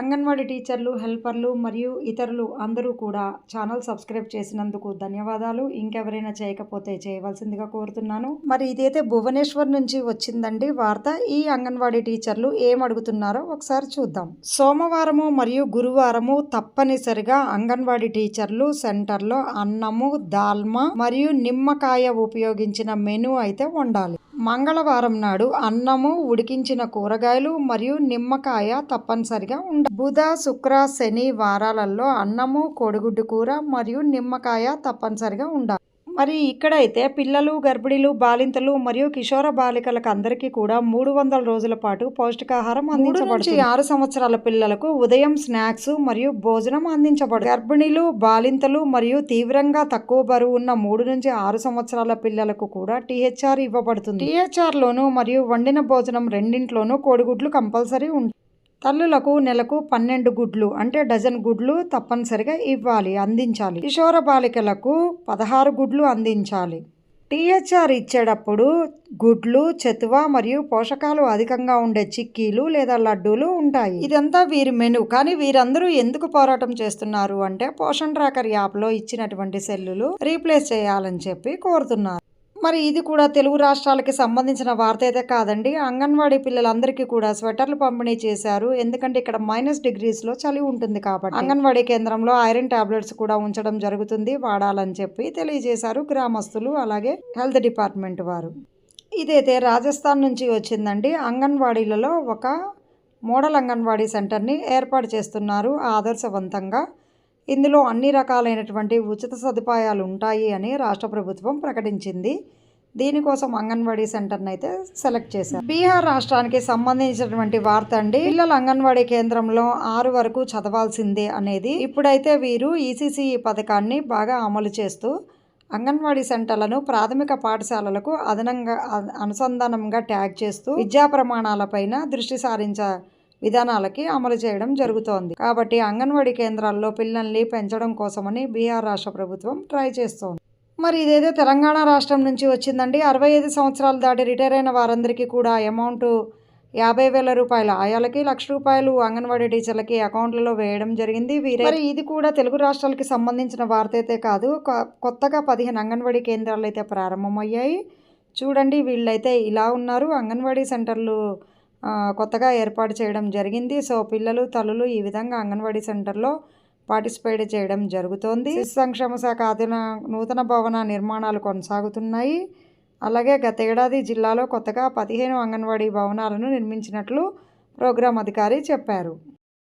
అంగన్వాడీ టీచర్లు హెల్పర్లు మరియు ఇతరులు అందరూ కూడా ఛానల్ సబ్స్క్రైబ్ చేసినందుకు ధన్యవాదాలు. ఇంకెవరైనా చేయకపోతే చేయవలసిందిగా కోరుతున్నాను. మరి ఇదైతే భువనేశ్వర్ నుంచి వచ్చిందండి వార్త. ఈ అంగన్వాడీ టీచర్లు ఏం అడుగుతున్నారో ఒకసారి చూద్దాం. సోమవారము మరియు గురువారము తప్పనిసరిగా అంగన్వాడీ టీచర్లు సెంటర్లో అన్నము దాల్మా మరియు నిమ్మకాయ ఉపయోగించిన మెను అయితే వండాలి. మంగళవారం నాడు అన్నము ఉడికించిన కూరగాయలు మరియు నిమ్మకాయ తప్పనిసరిగా ఉండాలి. బుధ శుక్ర శని వారాలలో అన్నము కోడిగుడ్డు కూర మరియు నిమ్మకాయ తప్పనిసరిగా ఉండాలి. మరి ఇక్కడైతే పిల్లలు గర్భిణీలు బాలింతలు మరియు కిషోర బాలికలకు అందరికీ కూడా మూడు వందల రోజుల పాటు పౌష్టికాహారం అందించబడుతుంది. ఆరు సంవత్సరాల పిల్లలకు ఉదయం స్నాక్స్ మరియు భోజనం అందించబడు గర్భిణీలు బాలింతలు మరియు తీవ్రంగా తక్కువ బరువు ఉన్న మూడు నుంచి ఆరు సంవత్సరాల పిల్లలకు కూడా టీహెచ్ఆర్ ఇవ్వబడుతుంది. టీహెచ్ఆర్ లోను మరియు వండిన భోజనం రెండింట్లోనూ కోడిగుడ్లు కంపల్సరీ ఉంటాయి తల్లులకు నెలకు పన్నెండు గుడ్లు అంటే డజన్ గుడ్లు తప్పనిసరిగా ఇవ్వాలి అందించాలి. కిషోర బాలికలకు పదహారు గుడ్లు అందించాలి. టీహెచ్ఆర్ ఇచ్చేటప్పుడు గుడ్లు చెతువ మరియు పోషకాలు అధికంగా ఉండే చిక్కీలు లేదా లడ్డూలు ఉంటాయి. ఇదంతా వీరి మెను. కానీ వీరందరూ ఎందుకు పోరాటం చేస్తున్నారు అంటే పోషణ ట్రాకర్ యాప్లో ఇచ్చినటువంటి సెల్లులు రీప్లేస్ చేయాలని చెప్పి కోరుతున్నారు. మరి ఇది కూడా తెలుగు రాష్ట్రాలకి సంబంధించిన వార్త అయితే కాదండి. అంగన్వాడీ పిల్లలందరికీ కూడా స్వెటర్లు పంపిణీ చేశారు. ఎందుకంటే ఇక్కడ మైనస్ డిగ్రీస్లో చలి ఉంటుంది కాబట్టి. అంగన్వాడీ కేంద్రంలో ఐరన్ టాబ్లెట్స్ కూడా ఉంచడం జరుగుతుంది వాడాలని చెప్పి తెలియజేశారు గ్రామస్తులు అలాగే హెల్త్ డిపార్ట్మెంట్ వారు. ఇదైతే రాజస్థాన్ నుంచి వచ్చిందండి. అంగన్వాడీలలో ఒక మోడల్ అంగన్వాడీ సెంటర్ని ఏర్పాటు చేస్తున్నారు ఆదర్శవంతంగా. ఇందులో అన్ని రకాలైనటువంటి ఉచిత సదుపాయాలు ఉంటాయి అని రాష్ట్ర ప్రభుత్వం ప్రకటించింది. దీనికోసం అంగన్వాడీ సెంటర్ని అయితే సెలెక్ట్ చేశారు. బీహార్ రాష్ట్రానికి సంబంధించినటువంటి వార్త అండి. పిల్లల అంగన్వాడీ కేంద్రంలో ఆరు వరకు చదవాల్సిందే అనేది ఇప్పుడైతే వీరు ఈసీసీ పథకాన్ని బాగా అమలు చేస్తూ అంగన్వాడీ సెంటర్లను ప్రాథమిక పాఠశాలలకు అదనంగా అనుసంధానంగా ట్యాగ్ చేస్తూ విద్యా ప్రమాణాలపైన దృష్టి సారించ విధానాలకి అమలు చేయడం జరుగుతోంది. కాబట్టి అంగన్వాడీ కేంద్రాల్లో పిల్లల్ని పెంచడం కోసమని బీహార్ రాష్ట్ర ప్రభుత్వం ట్రై చేస్తోంది. మరి ఇదేదో తెలంగాణ రాష్ట్రం నుంచి వచ్చిందండి. అరవై ఐదు సంవత్సరాలు దాటి రిటైర్ అయిన వారందరికీ కూడా అమౌంట్ యాభై వేల రూపాయల ఆయాలకి లక్ష రూపాయలు అంగన్వాడీ టీచర్లకి అకౌంట్లలో వేయడం జరిగింది. వీరే ఇది కూడా తెలుగు రాష్ట్రాలకి సంబంధించిన వార్త అయితే కాదు కొత్తగా పదిహేను అంగన్వాడీ కేంద్రాలు అయితే ప్రారంభమయ్యాయి. చూడండి వీళ్ళైతే ఇలా ఉన్నారు. అంగన్వాడీ సెంటర్లు కొత్తగా ఏర్పాటు చేయడం జరిగింది. సో పిల్లలు తల్లులు ఈ విధంగా అంగన్వాడీ సెంటర్లో పార్టిసిపేట్ చేయడం జరుగుతోంది. సంక్షేమ శాఖ అధీన నూతన భవన నిర్మాణాలు కొనసాగుతున్నాయి. అలాగే గత ఏడాది జిల్లాలో కొత్తగా పదిహేను అంగన్వాడీ భవనాలను నిర్మించినట్లు ప్రోగ్రాం అధికారి చెప్పారు.